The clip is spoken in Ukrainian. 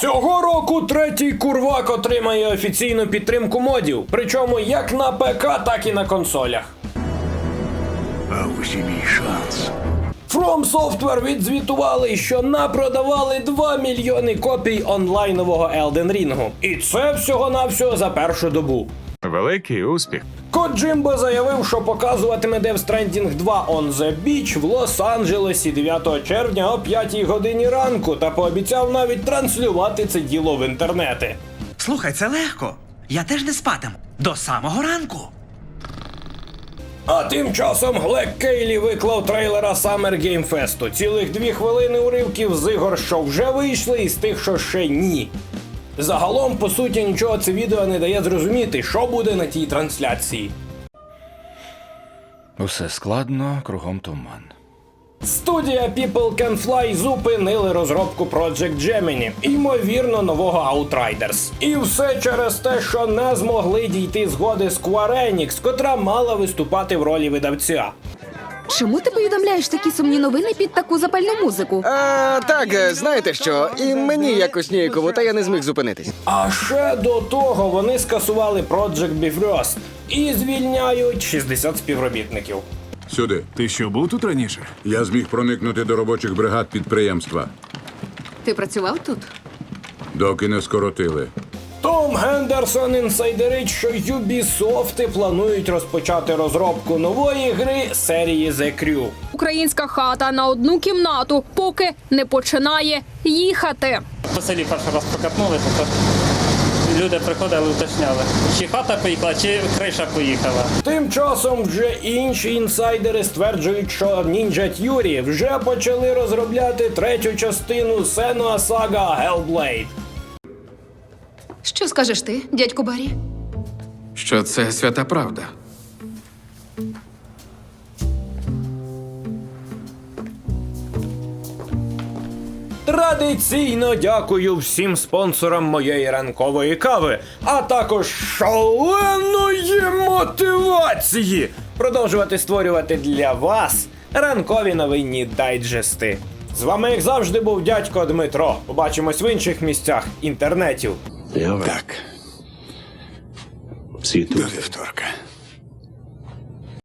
Цього року третій курвак отримає офіційну підтримку модів, причому як на ПК, так і на консолях. А ось і мій шанс. From Software відзвітували, що напродавали 2 мільйони копій онлайнового Elden Ring. І це всього-навсього за першу добу. Великий успіх. Коджимбо заявив, що показуватиме Death Stranding 2 on the Beach в Лос-Анджелесі 9 червня о 5 годині ранку та пообіцяв навіть транслювати це діло в інтернети. Слухай, це легко. Я теж не спатиму. До самого ранку. А тим часом Глек Кейлі виклав трейлера Summer Game Fest. Цілих дві хвилини уривків з ігор, що вже вийшли, і з тих, що ще ні. Загалом, по суті, нічого це відео не дає зрозуміти, що буде на тій трансляції. Усе складно, кругом туман. Студія People Can Fly зупинили розробку Project Gemini, ймовірно, нового Outriders. І все через те, що не змогли дійти згоди Square Enix, котра мала виступати в ролі видавця. Чому ти повідомляєш такі сумні новини під таку запальну музику? А, так, е, знаєте що, і мені якось ніяково, та я не зміг зупинитись. А ще до того вони скасували Project Bifrost і звільняють 60 співробітників. Сюди. Ти що був тут раніше? Я зміг проникнути до робочих бригад підприємства, Ти працював тут? доки не скоротили. Том Гендерсон інсайдерить, що Ubisoft планують розпочати розробку нової гри серії The Crew. Українська хата на одну кімнату, поки не починає їхати. По селі перший раз прокатнули, тобто люди приходили, уточняли, чи хата поїхала, чи криша поїхала. Тим часом вже інші інсайдери стверджують, що Ninja Theory вже почали розробляти третю частину Senua Saga Hellblade. Що скажеш ти, дядько Барі? Що це свята правда. Традиційно дякую всім спонсорам моєї ранкової кави, а також шаленої мотивації продовжувати створювати для вас ранкові новинні дайджести. З вами, як завжди, був дядько Дмитро. Побачимось в інших місцях інтернетів. Так. Всі тут. До вівторка.